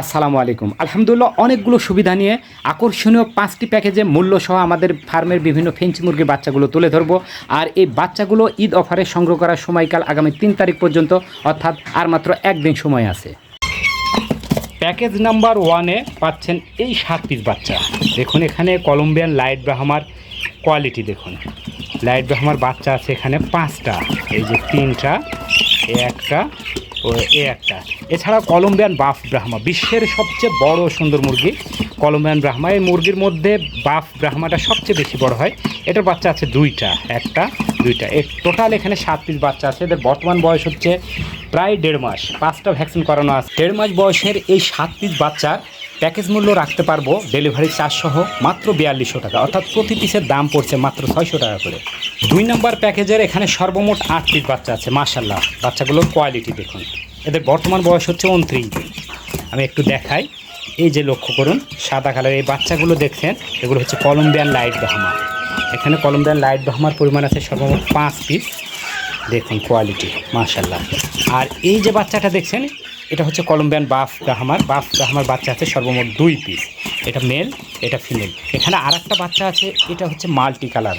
আসসালামু আলাইকুম। আলহামদুলিল্লাহ অনেকগুলো সুবিধা নিয়ে আকর্ষণীয় পাঁচটি প্যাকেজে মূল্য সহ আমাদের ফার্মের বিভিন্ন ফেঞ্চি মুরগির বাচ্চাগুলো তুলে ধরবো। আর এই বাচ্চাগুলো ঈদ অফারে সংগ্রহ করার সময়কাল আগামী তিন তারিখ পর্যন্ত, অর্থাৎ আর মাত্র একদিন সময় আছে। প্যাকেজ নাম্বার ওয়ানে পাচ্ছেন এই সাত পিস বাচ্চা। দেখুন এখানে কলম্বিয়ান লাইট ব্রাহ্মার কোয়ালিটি দেখুন। লাইট ব্রাহ্মার বাচ্চা আছে এখানে পাঁচটা। এই যে তিনটা একটা এ একটা। এছাড়া কলম্বিয়ান বাফ ব্রাহ্মা, বিশ্বের সবচেয়ে বড় সুন্দর মুরগি। কলম্বিয়ান ব্রাহ্মা, এই মুরগির মধ্যে বাফ ব্রাহ্মাটা সবচেয়ে বেশি বড় হয়। এটার বাচ্চা আছে দুইটা, একটা, দুইটা। এ টোটাল এখানে সাত পিস বাচ্চা আছে। এদের বর্তমান বয়স হচ্ছে প্রায় দেড় মাস। পাঁচটা ভ্যাকসিন করানো আছে। দেড় মাস বয়সের এই সাত পিস বাচ্চার প্যাকেজ মূল্য রাখতে পারব ডেলিভারি চার্জ সহ মাত্র বিয়াল্লিশশো টাকা। অর্থাৎ প্রতি পিসের দাম পড়ছে মাত্র ছয়শো টাকা করে। দুই নম্বর প্যাকেজের এখানে সর্বমোট আট পিস বাচ্চা আছে মাসাল্লাহ বাচ্চাগুলোর কোয়ালিটি দেখুন। এদের বর্তমান বয়স হচ্ছে উনত্রিশ দিন। আমি একটু দেখাই। এই যে লক্ষ্য করুন, সাদা কালার এই বাচ্চাগুলো দেখছেন, এগুলো হচ্ছে কলম্বিয়ান লাইট বাহামা এখানে কলম্বিয়ান লাইট বাহামার পরিমাণ আছে সর্বমোট পাঁচ পিস। দেখুন কোয়ালিটি মাশাল্লাহ আর এই যে বাচ্চাটা দেখছেন এটা হচ্ছে কলম্বিয়ান বাফ ব্রাহ্মার বাফ ব্রাহ্মার বাচ্চা আছে সর্বমোট দুই পিস এটা মেল এটা ফিমেল এখানে আর বাচ্চা আছে, এটা হচ্ছে মাল্টি কালার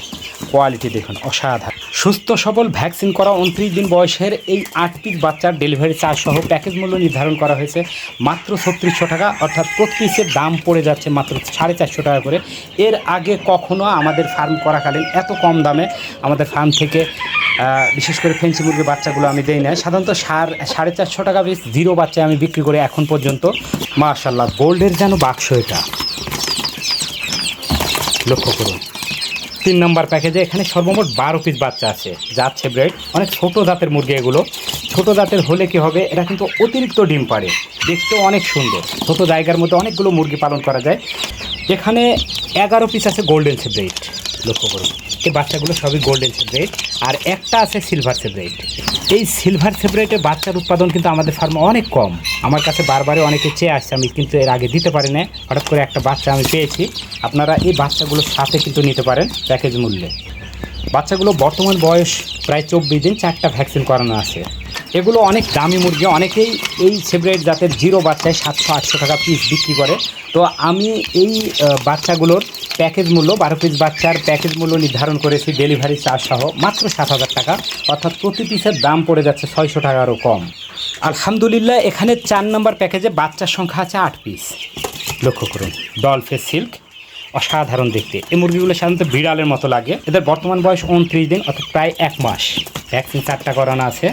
কোয়ালিটি দেখুন, অসাধারণ। সুস্থ, সবল ভ্যাকসিন করা উনত্রিশ দিন বয়সের এই আট পিস বাচ্চার ডেলিভারি চার্জ সহ প্যাকেজ মূল্য নির্ধারণ করা হয়েছে মাত্র ছত্রিশশো টাকা। অর্থাৎ প্রতি পিসের দাম পড়ে যাচ্ছে মাত্র সাড়ে চারশো টাকা করে। এর আগে কখনো আমাদের ফার্ম করাকালীন এত কম দামে আমাদের ফার্ম থেকে বিশেষ করে ফেন্সি মুরগির বাচ্চাগুলো আমি দেই না সাধারণত সার, সাড়ে চারশো টাকা বেশ জিরো বাচ্চা আমি বিক্রি করে এখন পর্যন্ত। মার্শাল্লাহ গোল্ডের যেন বাক্স এটা। লক্ষ্য করুন। তিন নম্বর প্যাকেজে এখানে সর্বমোট বারো পিস বাচ্চা আছে, যাচ্ছে ব্রেড অনেক ছোট জাতের মুরগি এগুলো। ছোট জাতের হলে কি হবে, এটা কিন্তু অতিরিক্ত ডিম পারে দেখতেও অনেক সুন্দর। ছোট জায়গার মধ্যে অনেকগুলো মুরগি পালন করা যায়। এখানে এগারো পিস আছে গোল্ডেন সেব্রেড লক্ষ্য করুন। এই বাচ্চাগুলো সবই গোল্ডেন সেব্রেড আর একটা আছে সিলভার সেব্রেড এই সিলভার সেব্রেটের বাচ্চার উৎপাদন কিন্তু আমাদের ফার্মে অনেক কম। আমার কাছে বারবারে অনেকে চেয়ে আসছে, আমি কিন্তু এর আগে দিতে পারি না হঠাৎ করে একটা বাচ্চা আমি পেয়েছি। আপনারা এই বাচ্চাগুলোর সাথে কিন্তু নিতে পারেন প্যাকেজ মূল্যে। বাচ্চাগুলো বর্তমান বয়স প্রায় চব্বিশ দিন চারটা ভ্যাকসিন করানো আছে। এগুলো অনেক দামি মুরগি, অনেকেই এই সেব্রেট জাতের জিরো বাচ্চায় সাতশো আটশো টাকা পিস বিক্রি করে। তো আমি এই বাচ্চাগুলোর প্যাকেজ মূল্য, বারো পিস বাচ্চার প্যাকেজ মূল্য নির্ধারণ করেছি ডেলিভারি চার্জ সহ মাত্র সাত হাজার টাকা, অর্থাৎ প্রতি পিসের দাম পড়ে যাচ্ছে ছয়শো টাকারও কম। আলহামদুলিল্লাহ, এখানে চার নম্বর প্যাকেজে বাচ্চার সংখ্যা আছে আট পিস লক্ষ্য করুন ডলফেস সিল্ক অসাধারণ দেখতে। এই মুরগিগুলো সাধারণত বিড়ালের মতো লাগে। এদের বর্তমান বয়স উনত্রিশ দিন, অর্থাৎ প্রায় এক মাস। ভ্যাকসিন চারটা করানো আছে?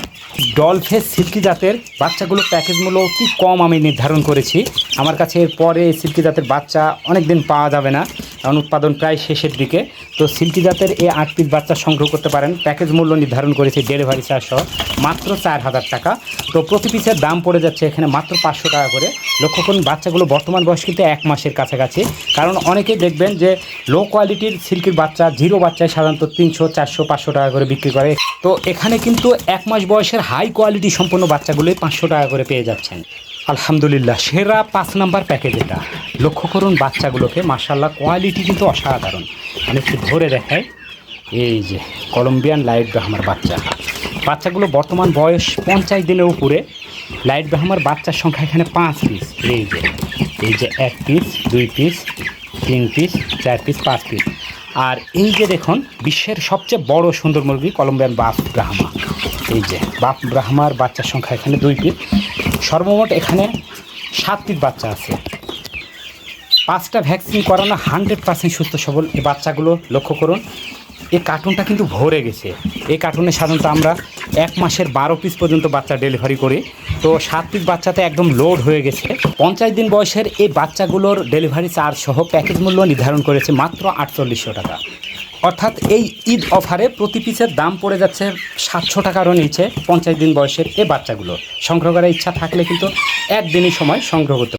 ডলফেস সিল্কি জাতের বাচ্চাগুলো প্যাকেজ মূল্য অতি কম আমি নির্ধারণ করেছি। আমার কাছে এরপরে সিল্কি জাতের বাচ্চা অনেক দিন পাওয়া যাবে না, কারণ উৎপাদন প্রায় শেষের দিকে। তো সিল্কি জাতের এই আট পিস বাচ্চা সংগ্রহ করতে পারেন প্যাকেজ মূল্য নির্ধারণ করেছি ডেলিভারি চার্জ সহ মাত্র চার হাজার টাকা। তো প্রতি পিসের দাম পড়ে যাচ্ছে এখানে মাত্র পাঁচশো টাকা করে। লক্ষ্য করুন, বাচ্চাগুলো বর্তমান বয়স কিন্তু এক মাসের কাছাকাছি। কারণ অনেকেই দেখবেন যে লো কোয়ালিটির সিল্কির বাচ্চা জিরো বাচ্চায় সাধারণত তিনশো, চারশো, পাঁচশো টাকা করে বিক্রি করে। তো এখানে কিন্তু এক মাস বয়সের হাই কোয়ালিটি সম্পন্ন বাচ্চাগুলোই পাঁচশো টাকা করে পেয়ে যাচ্ছেন। আলহামদুলিল্লাহ, সেরা পাঁচ নাম্বার প্যাকেজ এটা। লক্ষ্য করুন বাচ্চাগুলোকে মার্শাল্লাহ কোয়ালিটি কিন্তু অসাধারণ। আমি একটু ধরে দেখাই। এই যে কলম্বিয়ান লাইট ব্রাহ্মার বাচ্চা। বাচ্চাগুলো বর্তমান বয়স পঞ্চাশ দিনের উপরে। লাইট ব্রাহ্মার বাচ্চার সংখ্যা এখানে পাঁচ পিস এই যে এই যে এক পিস দুই পিস তিন পিস চার পিস পাঁচ পিস আর এই যে দেখুন, বিশ্বের সবচেয়ে বড় সুন্দর মুরগি কলম্বিয়ান বাপ ব্রাহ্মা। এই যে বাপ ব্রাহ্মার বাচ্চার সংখ্যা এখানে দুই পিস সর্বমোট এখানে সাতটির বাচ্চা আছে। পাঁচটা ভ্যাকসিন করানো হান্ড্রেড পার্সেন্ট সুস্থ সবল। এই বাচ্চাগুলো লক্ষ্য করুন এই কার্টুনটা কিন্তু ভরে গেছে। এই কার্টুনে সাধারণত আমরা এক মাসের বারো পিস পর্যন্ত বাচ্চা ডেলিভারি করি। তো সাত পিস বাচ্চাতে একদম লোড হয়ে গেছে। পঞ্চাশ দিন বয়সের এই বাচ্চাগুলোর ডেলিভারি চার্জ সহ প্যাকেজ মূল্য নির্ধারণ করেছে মাত্র আটচল্লিশশো টাকা। অর্থাৎ এই ঈদ অফারে প্রতি পিসের দাম পড়ে যাচ্ছে সাতশো টাকারও নিচে পঞ্চাশ দিন বয়সের এই বাচ্চাগুলো। সংগ্রহ করার ইচ্ছা থাকলে কিন্তু একদিনই সময় সংগ্রহ করতে